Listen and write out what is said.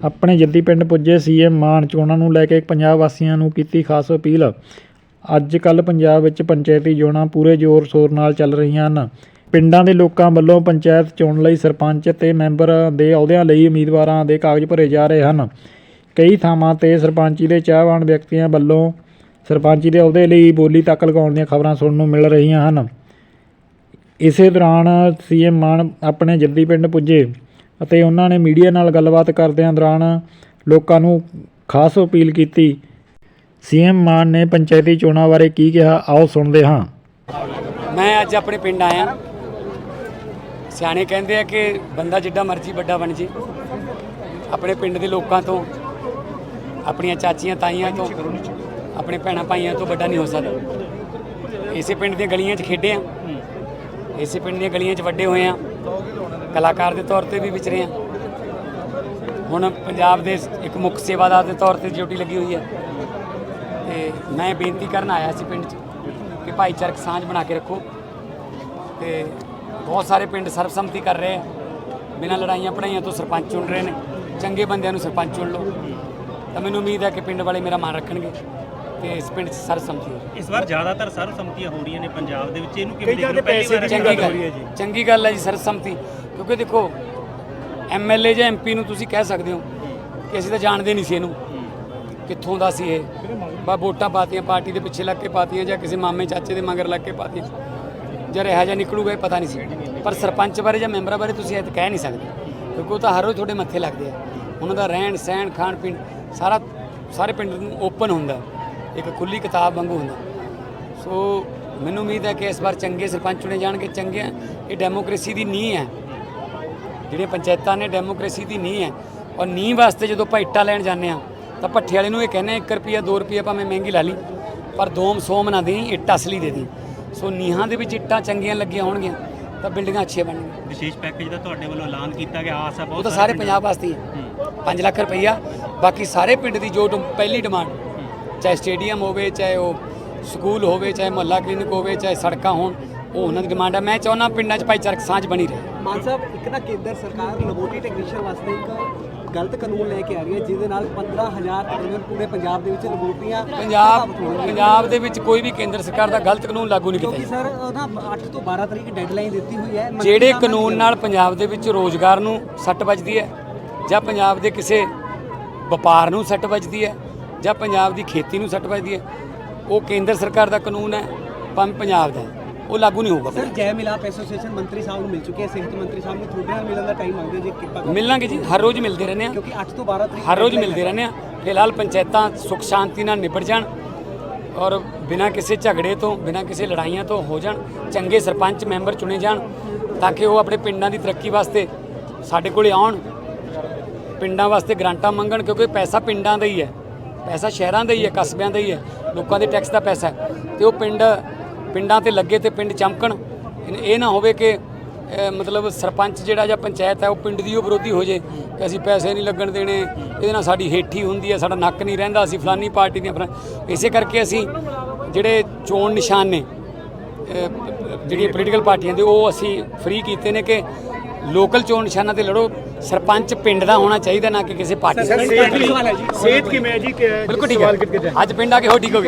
ਆਪਣੇ ਜੱਦੀ ਪਿੰਡ ਪੁੱਜੇ ਸੀਐਮ ਮਾਨ ਚੋਣਾਂ ਨੂੰ ਲੈ ਕੇ ਪੰਜਾਬ ਵਾਸੀਆਂ ਨੂੰ ਕੀਤੀ ਖਾਸ ਅਪੀਲ। ਅੱਜ ਕੱਲ ਪੰਜਾਬ ਵਿੱਚ ਪੰਚਾਇਤੀ ਚੋਣਾਂ ਪੂਰੇ ਜ਼ੋਰ ਸ਼ੋਰ ਨਾਲ ਚੱਲ ਰਹੀਆਂ ਹਨ। ਪਿੰਡਾਂ ਦੇ ਲੋਕਾਂ ਵੱਲੋਂ ਪੰਚਾਇਤ ਚੋਣ ਲਈ ਸਰਪੰਚ ਤੇ ਮੈਂਬਰ ਦੇ ਅਹੁਦਿਆਂ ਲਈ ਉਮੀਦਵਾਰਾਂ ਦੇ ਕਾਗਜ਼ ਭਰੇ ਜਾ ਰਹੇ ਹਨ। ਕਈ ਥਾਵਾਂ ਤੇ ਸਰਪੰਚੀ ਦੇ ਚਾਹਵਾਨ ਵਿਅਕਤੀਆਂ ਵੱਲੋਂ ਸਰਪੰਚੀ ਦੇ ਅਹੁਦੇ ਲਈ ਬੋਲੀ ਤੱਕ ਲਗਾਉਣ ਦੀਆਂ ਖਬਰਾਂ ਸੁਣਨ ਨੂੰ ਮਿਲ ਰਹੀਆਂ ਹਨ। ਇਸੇ ਦੌਰਾਨ ਸੀਐਮ ਮਾਨ ਆਪਣੇ ਜੱਦੀ ਪਿੰਡ ਪੁੱਜੇ। ਅਤੇ ਉਹਨਾਂ ਨੇ ਮੀਡੀਆ ਨਾਲ ਗੱਲਬਾਤ ਕਰਦਿਆਂ ਦੌਰਾਨ ਲੋਕਾਂ ਨੂੰ ਖਾਸ ਅਪੀਲ ਕੀਤੀ। ਸੀਐਮ ਮਾਨ ਨੇ ਪੰਚਾਇਤੀ ਚੋਣਾਂ ਬਾਰੇ ਕੀ ਕਿਹਾ, ਆਓ ਸੁਣਦੇ ਹਾਂ। ਮੈਂ ਅੱਜ ਆਪਣੇ ਪਿੰਡ ਆਇਆ। ਸਿਆਣੇ ਕਹਿੰਦੇ ਆ ਕਿ ਬੰਦਾ ਜਿੱਡਾ ਮਰਜ਼ੀ ਵੱਡਾ ਬਣ ਜੇ। ਆਪਣੇ ਪਿੰਡ ਦੇ ਲੋਕਾਂ ਤੋਂ, ਆਪਣੀਆਂ ਚਾਚੀਆਂ ਤਾਈਆਂ ਤੋਂ, ਆਪਣੇ ਭੈਣਾਂ ਭਾਈਆਂ ਤੋਂ ਵੱਡਾ ਨਹੀਂ ਹੋ ਸਕਦਾ। ਇਸੇ ਪਿੰਡ ਦੀਆਂ ਗਲੀਆਂ 'ਚ ਖੇਡੇ ਆ ਇਸੇ ਪਿੰਡ ਦੀਆਂ ਗਲੀਆਂ 'ਚ ਵੱਡੇ ਹੋਏ ਆ ਕਲਾਕਾਰ ਦੇ ਤੌਰ ਤੇ ਵੀ ਵਿਚਰੇ ਆ ਹੁਣ ਪੰਜਾਬ ਦੇ ਇੱਕ ਮੁੱਖ ਸੇਵਾਦਾਰ ਦੇ ਤੌਰ ਤੇ ਡਿਊਟੀ ਲੱਗੀ ਹੋਈ ਹੈ। ਤੇ ਮੈਂ ਬੇਨਤੀ ਕਰਨ ਆਇਆ ਸੀ ਪਿੰਡ 'ਚ ਕਿ ਭਾਈਚਾਰਕ ਸਾਂਝ ਬਣਾ ਕੇ ਰੱਖੋ। ਤੇ ਬਹੁਤ ਸਾਰੇ ਪਿੰਡ ਸਰਬਸੰਮਤੀ ਕਰ ਰਹੇ ਆ। ਬਿਨਾਂ ਲੜਾਈਆਂ ਪੜਾਈਆਂ ਤੋਂ ਸਰਪੰਚ ਚੁਣ ਰਹੇ ਨੇ। ਚੰਗੇ ਬੰਦਿਆਂ ਨੂੰ ਸਰਪੰਚ ਚੁਣ ਲਓ। ਤਾਂ ਮੈਨੂੰ ਉਮੀਦ ਹੈ ਕਿ ਪਿੰਡ ਵਾਲੇ ਮੇਰਾ ਮਾਨ ਰੱਖਣਗੇ। ਤੇ ਇਸ ਪਿੰਡ 'ਚ ਸਰਬਸੰਮਤੀ ਹੋਵੇ ਇਸ ਵਾਰ ਜ਼ਿਆਦਾਤਰ ਸਰਬਸੰਮਤੀਆਂ ਹੋ ਰਹੀਆਂ ਨੇ ਪੰਜਾਬ ਦੇ ਵਿੱਚ। ਇਹਨੂੰ ਕਿਵੇਂ ਦੇਖਦੇ ਹੋ? ਪਹਿਲੀ ਵਾਰ ਚੰਗੀ ਗੱਲ ਚੰਗੀ ਗੱਲ ਹੈ ਜੀ ਸਰਬਸੰਮਤੀ ਕਿਉਂਕਿ ਦੇਖੋ ਐਮਐਲਏ ਜਾਂ ਐਮਪੀ ਨੂੰ ਤੁਸੀਂ ਕਹਿ ਸਕਦੇ ਹੋ ਕਿ ਅਸੀਂ ਤਾਂ ਜਾਣਦੇ ਨਹੀਂ ਸੀ ਇਹਨੂੰ। ਕਿੱਥੋਂ ਦਾ ਸੀ ਇਹ? ਬਾ ਵੋਟਾਂ ਪਾਤੀਆਂ ਪਾਰਟੀ ਦੇ ਪਿੱਛੇ ਲੱਗ ਕੇ ਪਾਤੀਆਂ ਜਾਂ ਕਿਸੇ ਮਾਮੇ ਚਾਚੇ ਦੇ ਮਗਰ ਲੱਗ ਕੇ ਪਾਤੀਆਂ? ਜਦ ਇਹੋ ਜਿਹਾ ਨਿਕਲੂਗਾ ਇਹ ਪਤਾ ਨਹੀਂ ਸੀ। ਪਰ ਸਰਪੰਚ ਬਾਰੇ ਜਾਂ ਮੈਂਬਰਾਂ ਬਾਰੇ ਤੁਸੀਂ ਇਹ ਤਾਂ ਕਹਿ ਨਹੀਂ ਸਕਦੇ। ਕਿਉਂਕਿ ਉਹ ਤਾਂ ਹਰ ਰੋਜ਼ ਤੁਹਾਡੇ ਮੱਥੇ ਲੱਗਦੇ ਆ। ਉਹਨਾਂ ਦਾ ਰਹਿਣ ਸਹਿਣ ਖਾਣ ਪੀਣ ਸਾਰਾ ਸਾਰੇ ਪਿੰਡ ਨੂੰ ਓਪਨ ਹੁੰਦਾ। ਇੱਕ ਖੁੱਲੀ ਕਿਤਾਬ ਵਾਂਗੂ ਹੁੰਦਾ। ਸੋ ਮੈਨੂੰ ਉਮੀਦ ਹੈ ਕਿ ਇਸ ਵਾਰ ਚੰਗੇ ਸਰਪੰਚ ਚੁਣੇ ਜਾਣਗੇ ਚੰਗੇ ਇਹ ਡੈਮੋਕ੍ਰੇਸੀ ਦੀ ਨੀਂਹ ਹੈ। ਜਿਹੜੀਆਂ ਪੰਚਾਇਤਾਂ ਨੇ ਡੈਮੋਕ੍ਰੇਸੀ ਦੀ ਨੀਂਹ ਹੈ। ਔਰ ਨੀਂਹ ਵਾਸਤੇ ਜਦੋਂ ਆਪਾਂ ਇੱਟਾਂ ਲੈਣ ਜਾਂਦੇ ਆ ਤਾਂ ਭੱਠੇ ਵਾਲੇ ਨੂੰ ਇਹ ਕਹਿੰਦੇ 1 ਰੁਪਿਆ 2 ਰੁਪਿਆ ਭਾਵੇਂ ਮਹਿੰਗੀ ਲਾ ਲਈ ਪਰ ਦੋਮ ਸੋਮ ਨਾ ਦੇਈ ਇੱਟ ਅਸਲੀ ਦੇ ਦੀ ਸੋ ਨੀਹਾਂ ਦੇ ਵਿੱਚ ਇੱਟਾਂ ਚੰਗੀਆਂ ਲੱਗੀਆਂ ਹੋਣਗੀਆਂ ਤਾਂ ਬਿਲਡਿੰਗਾਂ ਅੱਛੀਆਂ ਬਣਨਗੀਆਂ। ਵਿਸ਼ੇਸ਼ ਪੈਕੇਜ ਦਾ ਤੁਹਾਡੇ ਵੱਲੋਂ ਐਲਾਨ ਕੀਤਾ ਗਿਆ ਆਸ ਹੈ ਉਹ ਬਹੁਤ ਤਾਂ ਸਾਰੇ ਪੰਜਾਬ ਵਾਸਤੇ ਹੀ ਹੈ। 5 ਲੱਖ ਰੁਪਈਆ ਬਾਕੀ ਸਾਰੇ ਪਿੰਡ ਦੀ ਜੋ ਪਹਿਲੀ ਡਿਮਾਂਡ। ਚਾਹੇ ਸਟੇਡੀਅਮ ਹੋਵੇ ਚਾਹੇ ਉਹ ਸਕੂਲ ਹੋਵੇ ਚਾਹੇ ਮੁਹੱਲਾ ਕਲੀਨਿਕ ਹੋਵੇ ਚਾਹੇ ਸੜਕਾਂ ਹੋਣ ਉਹ ਉਹਨਾਂ ਦੀ ਡਿਮਾਂਡ ਹੈ ਮੈਂ ਚਾਹੁੰਦਾ ਪਿੰਡਾਂ 'ਚ ਭਾਈਚਾਰਕ ਸਾਂਝ ਬਣੀ ਰਹੇ ਮਾਨ ਸਾਹਿਬ ਇੱਕ ਨਾ ਕੇਂਦਰ ਸਰਕਾਰ ਲੈਬੋਰਟਰੀ ਟੈਕਨੀਸ਼ੀਅਨ ਵਾਸਤੇ ਇੱਕ ਗਲਤ ਕਾਨੂੰਨ ਲੈ ਕੇ ਆ ਰਹੀ ਹੈ ਜਿਹਦੇ ਨਾਲ 15000 ਤਕਰੀਬਨ ਪੂਰੇ ਪੰਜਾਬ ਦੇ ਵਿੱਚ ਲੈਬੋਰਟਰੀਆਂ ਪੰਜਾਬ। ਪੰਜਾਬ ਦੇ ਵਿੱਚ ਕੋਈ ਵੀ ਕੇਂਦਰ ਸਰਕਾਰ ਦਾ ਗਲਤ ਕਾਨੂੰਨ ਲਾਗੂ ਨਹੀਂ ਕੀਤਾ ਕਿਉਂਕਿ ਜੀ। ਸਰ ਨਾ 8 ਤੋਂ 12 ਤਰੀਕ ਡੈਡਲਾਈਨ ਦਿੱਤੀ ਹੋਈ ਹੈ ਜਿਹੜੇ ਕਾਨੂੰਨ ਨਾਲ ਪੰਜਾਬ ਦੇ ਵਿੱਚ ਰੋਜ਼ਗਾਰ ਨੂੰ ਸੱਟ ਵੱਜਦੀ ਹੈ ਜਾਂ ਪੰਜਾਬ ਦੇ ਕਿਸੇ ਵਪਾਰ ਨੂੰ ਸੱਟ ਵੱਜਦੀ ਹੈ ਜਾਂ ਪੰਜਾਬ ਦੀ ਖੇਤੀ ਨੂੰ ਸੱਟ ਵੱਜਦੀ ਹੈ ਉਹ ਕੇਂਦਰ ਸਰਕਾਰ ਦਾ ਕਾਨੂੰਨ ਹੈ ਭਾਵੇਂ ਪੰਜਾਬ ਦਾ ਹੈ ਉਹ ਲਾਗੂ ਨਹੀਂ ਹੋਊਗਾ। ਸਰ ਜੈ ਮਿਲਾਪ ਐਸੋਸੀਏਸ਼ਨ ਮੰਤਰੀ ਸਾਹਿਬ ਨੂੰ ਮਿਲ ਚੁੱਕੀ ਹੈ ਸਿਹਤ ਮੰਤਰੀ ਸਾਹਿਬ ਨੂੰ। ਤੁਹਾਡੇ ਨਾਲ ਮਿਲਣ ਦਾ ਟਾਈਮ ਮੰਗਦੇ ਜੀ ਕਿਰਪਾ ਕਰਕੇ। ਮਿਲਾਂਗੇ ਜੀ ਹਰ ਰੋਜ਼ ਮਿਲਦੇ ਰਹਿੰਦੇ ਆ ਕਿਉਂਕਿ 8 ਤੋਂ 12 ਤਰੀਕ ਹਰ ਰੋਜ਼ ਮਿਲਦੇ ਰਹਿੰਦੇ ਆ ਫਿਲਹਾਲ ਪੰਚਾਇਤਾਂ ਸੁਖ ਸ਼ਾਂਤੀ ਨਾਲ ਨਿਬੜ ਜਾਣ ਔਰ ਬਿਨਾਂ ਕਿਸੇ ਝਗੜੇ ਤੋਂ ਬਿਨਾਂ ਕਿਸੇ ਲੜਾਈਆਂ ਤੋਂ ਹੋ ਜਾਣ ਚੰਗੇ ਸਰਪੰਚ ਮੈਂਬਰ ਚੁਣੇ ਜਾਣ ਤਾਂ ਕਿ ਉਹ ਆਪਣੇ ਪਿੰਡਾਂ ਦੀ ਤਰੱਕੀ ਵਾਸਤੇ ਸਾਡੇ ਕੋਲੇ ਆਉਣ ਪਿੰਡਾਂ ਵਾਸਤੇ ਗ੍ਰਾਂਟਾਂ ਮੰਗਣ ਕਿਉਂਕਿ ਪੈਸਾ ਪਿੰਡਾਂ ਦਾ ਹੀ ਹੈ। ਪੈਸਾ ਸ਼ਹਿਰਾਂ ਦਾ ਹੀ ਹੈ, ਕਸਬਿਆਂ ਦਾ ਹੀ ਹੈ, ਲੋਕਾਂ ਦੇ ਟੈਕਸ ਦਾ ਪੈਸਾ ਹੈ। ਤੇ ਉਹ ਪਿੰਡ, ਪਿੰਡਾਂ ਤੇ ਲੱਗੇ ਤੇ ਪਿੰਡ ਚਮਕਣ। ਇਹ- ਨਾ ਹੋਵੇ ਕਿ ਮਤਲਬ ਸਰਪੰਚ ਜਿਹੜਾ ਜਾਂ ਪੰਚਾਇਤ ਹੈ, ਉਹ ਪਿੰਡ ਦੀ ਉਹ ਵਿਰੋਧੀ ਹੋ ਜੇ ਕਿ ਅਸੀਂ ਪੈਸੇ ਨਹੀਂ ਲੱਗਣ ਦੇਣੇ, ਇਹਦੇ ਨਾਲ ਸਾਡੀ ਹੇਠੀ ਹੁੰਦੀ ਹੈ, ਸਾਡਾ ਨੱਕ ਨਹੀਂ ਰਹਿੰਦਾ, ਅਸੀਂ ਫਲਾਨੀ ਪਾਰਟੀ ਦੀਆਂ ਫਲਾ ਇਸੇ ਕਰਕੇ ਅਸੀਂ ਜਿਹੜੇ ਚੋਣ ਨਿਸ਼ਾਨ ਨੇ ਜਿਹੜੀਆਂ ਪੋਲੀਟੀਕਲ ਪਾਰਟੀਆਂ ਦੇ, ਉਹ ਅਸੀਂ ਫ੍ਰੀ ਕੀਤੇ ਨੇ ਕਿ ਲੋਕਲ ਚੋਣ ਨਿਸ਼ਾਨਾ ਤੇ ਲੜੋ ਸਰਪੰਚ ਪਿੰਡ ਦਾ ਹੋਣਾ ਚਾਹੀਦਾ ਨਾ ਕਿ ਕਿਸੇ ਪਾਰਟੀ ਦਾ ਸਿਹਤ ਕਿਵੇਂ ਹੈ ਜੀ ਬਿਲਕੁਲ ਠੀਕ ਹੈ ਅੱਜ ਪਿੰਡ ਆ ਕੇ ਹੋ ਠੀਕ ਹੋ